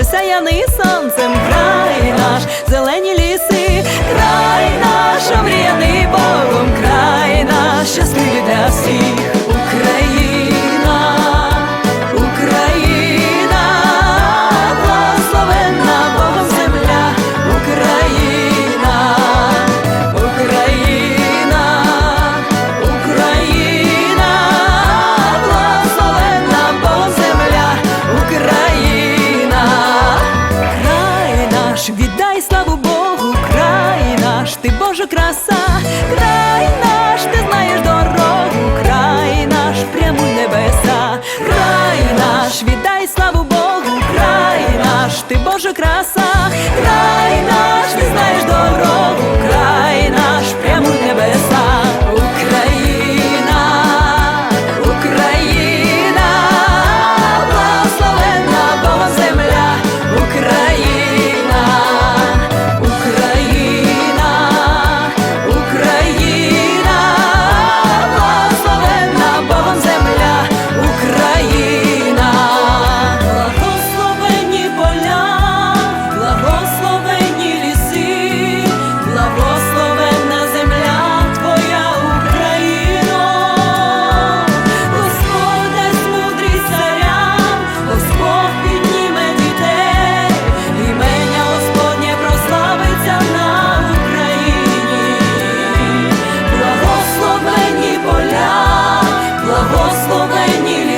осяяний сонцем край наш, зелені краса, край наш, ти знаєш дорогу, край наш, прямуй небеса, край наш, віддай славу Богу, край наш, ти Божа краса, благословені.